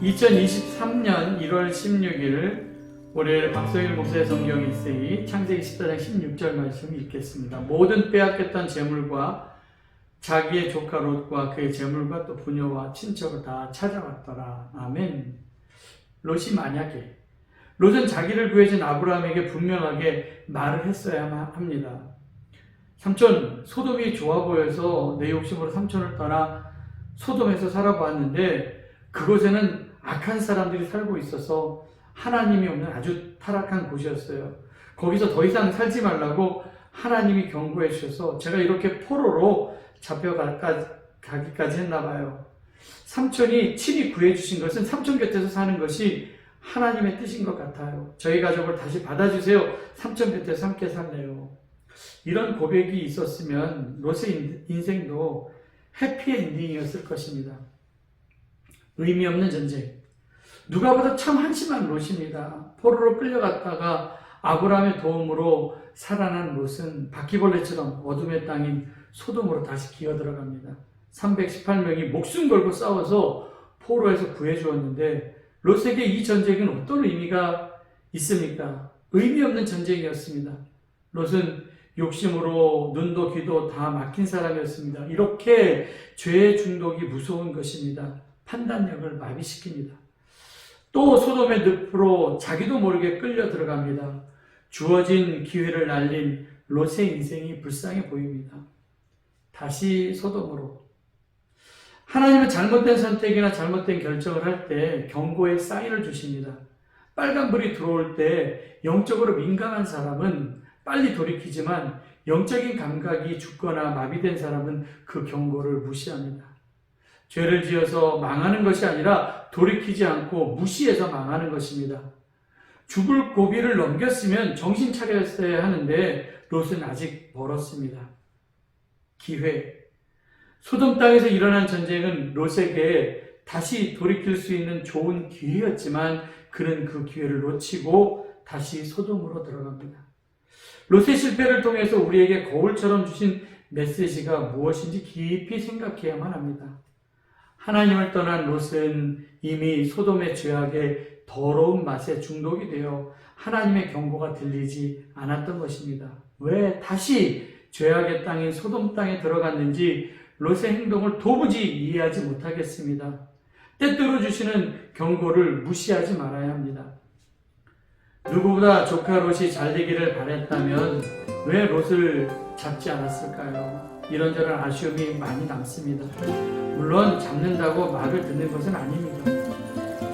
2023년 1월 16일 월요일 박성일 목사의 성경 일세기 창세기 14장 16절 말씀 읽겠습니다. 모든 빼앗겼던 재물과 자기의 조카 롯과 그의 재물과 또 부녀와 친척을 다 찾아왔더라. 아멘. 롯이 만약에 롯은 자기를 구해준 아브라함에게 분명하게 말을 했어야만 합니다. 삼촌, 소돔이 좋아 보여서 내 욕심으로 삼촌을 떠나 소돔에서 살아보았는데 그곳에는 악한 사람들이 살고 있어서 하나님이 없는 아주 타락한 곳이었어요. 거기서 더 이상 살지 말라고 하나님이 경고해 주셔서 제가 이렇게 포로로 잡혀가기까지 했나 봐요. 삼촌이 친히 구해 주신 것은 삼촌 곁에서 사는 것이 하나님의 뜻인 것 같아요. 저희 가족을 다시 받아주세요. 삼촌 곁에서 함께 살래요. 이런 고백이 있었으면 롯의 인생도 해피엔딩이었을 것입니다. 의미 없는 전쟁. 누가 봐도 참 한심한 롯입니다. 포로로 끌려갔다가 아브라함의 도움으로 살아난 롯은 바퀴벌레처럼 어둠의 땅인 소돔으로 다시 기어 들어갑니다. 318명이 목숨 걸고 싸워서 포로에서 구해주었는데 롯에게 이 전쟁은 어떤 의미가 있습니까? 의미 없는 전쟁이었습니다. 롯은 욕심으로 눈도 귀도 다 막힌 사람이었습니다. 이렇게 죄의 중독이 무서운 것입니다. 판단력을 마비시킵니다. 또 소돔의 늪으로 자기도 모르게 끌려 들어갑니다. 주어진 기회를 날린 롯의 인생이 불쌍해 보입니다. 다시 소돔으로. 하나님은 잘못된 선택이나 잘못된 결정을 할 때 경고의 사인을 주십니다. 빨간불이 들어올 때 영적으로 민감한 사람은 빨리 돌이키지만 영적인 감각이 죽거나 마비된 사람은 그 경고를 무시합니다. 죄를 지어서 망하는 것이 아니라 돌이키지 않고 무시해서 망하는 것입니다. 죽을 고비를 넘겼으면 정신 차렸어야 하는데 롯은 아직 멀었습니다. 기회. 소돔 땅에서 일어난 전쟁은 롯에게 다시 돌이킬 수 있는 좋은 기회였지만 그는 그 기회를 놓치고 다시 소돔으로 들어갑니다. 롯의 실패를 통해서 우리에게 거울처럼 주신 메시지가 무엇인지 깊이 생각해야만 합니다. 하나님을 떠난 롯은 이미 소돔의 죄악에 더러운 맛에 중독이 되어 하나님의 경고가 들리지 않았던 것입니다. 왜 다시 죄악의 땅인 소돔 땅에 들어갔는지 롯의 행동을 도무지 이해하지 못하겠습니다. 때때로 주시는 경고를 무시하지 말아야 합니다. 누구보다 조카 롯이 잘 되기를 바랬다면 왜 롯을 잡지 않았을까요? 이런저런 아쉬움이 많이 남습니다. 물론 잡는다고 말을 듣는 것은 아닙니다.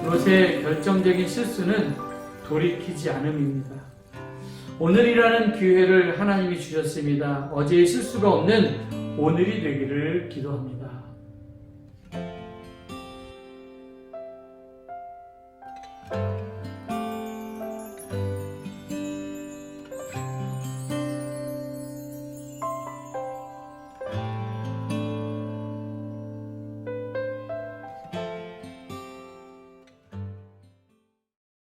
롯의 결정적인 실수는 돌이키지 않음입니다. 오늘이라는 기회를 하나님이 주셨습니다. 어제의 실수가 없는 오늘이 되기를 기도합니다.